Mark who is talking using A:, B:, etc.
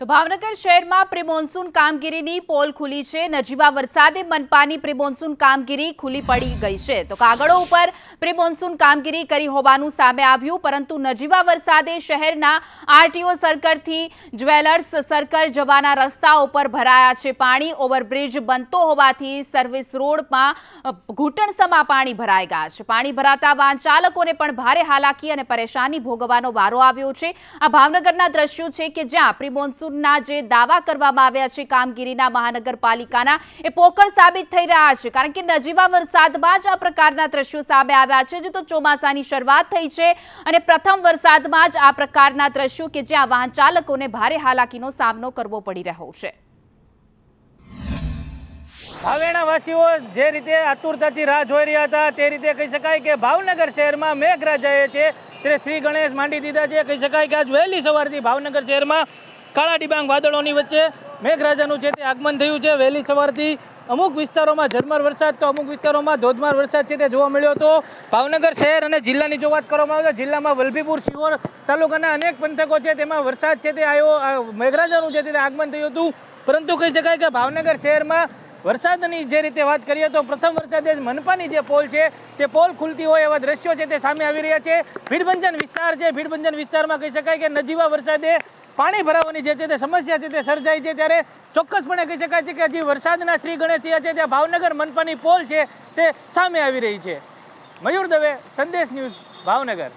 A: તો ભાવનગર શહેરમાં પ્રિમોન્સૂન કામગીરીની પોલ ખુલી છે. નજીવા વરસાદે મનપાની પ્રિમોન્સૂન કામગીરી ખુલી પડી ગઈ છે. તો કાગળો ઉપર પ્રિમોન્સૂન કામગીરી કરી હોવાનું સામે આવ્યું, પરંતુ નજીવા વરસાદે શહેરના આરટીઓ સર્કલથી જ્વેલર્સ સર્કલ જવાના રસ્તાઓ પર ભરાયા છે. પાણી ઓવરબ્રિજ બનતો હોવાથી સર્વિસ રોડમાં ઘૂંટણસમા પાણી ભરાઈ ગયા છે. પાણી ભરાતા વાહન ચાલકોને પણ ભારે હાલાકી અને પરેશાની ભોગવવાનો વારો આવ્યો છે. આ ભાવનગરના દ્રશ્યો છે કે જ્યાં પ્રી મોન્સૂનના જે દાવા કરવામાં આવ્યા છે કામગીરીના મહાનગરપાલિકાના, એ પોકળ સાબિત થઈ રહ્યા છે. કારણ કે નજીવા વરસાદમાં જ આ પ્રકારના દ્રશ્યો સામે આવ્યા છે. જે તો ચોમાસાની શરૂઆત થઈ છે અને પ્રથમ વરસાદમાં જ આ પ્રકારના દ્રશ્યો કે જ્યાં વાહન ચાલકોને ભારે હાલાકીનો સામનો કરવો પડી રહ્યો છે.
B: ભાવેણા જે રીતે આતુરતાથી રાહ જોઈ રહ્યા હતા, તે રીતે કહી શકાય કે ભાવનગર શહેરમાં મેઘરાજાએ છે તે શ્રી ગણેશ માંડી દીધા છે. કહી શકાય કે આજ વહેલી સવારથી ભાવનગર શહેરમાં કાળા ડિબાંગ વાદળોની વચ્ચે મેઘરાજાનું છે તે આગમન થયું છે, વહેલી સવારથી અમુક વિસ્તારોમાં ઝરમર વરસાદ તો અમુક વિસ્તારોમાં ધોધમાર વરસાદ છે તે જોવા મળ્યો હતો. ભાવનગર શહેર અને જિલ્લાની જો વાત કરવામાં આવે તો જિલ્લામાં વલભીપુર, શિહોર તાલુકાના અનેક પંથકો છે તેમાં વરસાદ છે તે આવ્યો મેઘરાજાનું છે તે આગમન થયું હતું. પરંતુ કહી શકાય કે ભાવનગર શહેરમાં વરસાદની જે રીતે વાત કરીએ તો પ્રથમ વરસાદે જ મનપાની જે પોલ છે, તે પોલ ખુલતી હોય એવા દ્રશ્યો છે તે સામે આવી રહ્યા છે. ભીડભંજન વિસ્તાર છે, ભીડભંજન વિસ્તારમાં કહી શકાય કે નજીવા વરસાદે પાણી ભરાવાની જે છે તે સમસ્યા છે તે સર્જાઈ છે. ત્યારે ચોક્કસપણે કહી શકાય છે કે હજી વરસાદના શ્રી ગણેશ થયા છે, ત્યાં ભાવનગર મનપાની પોલ છે તે સામે આવી રહી છે. મયુર દવે, સંદેશ ન્યૂઝ ભાવનગર.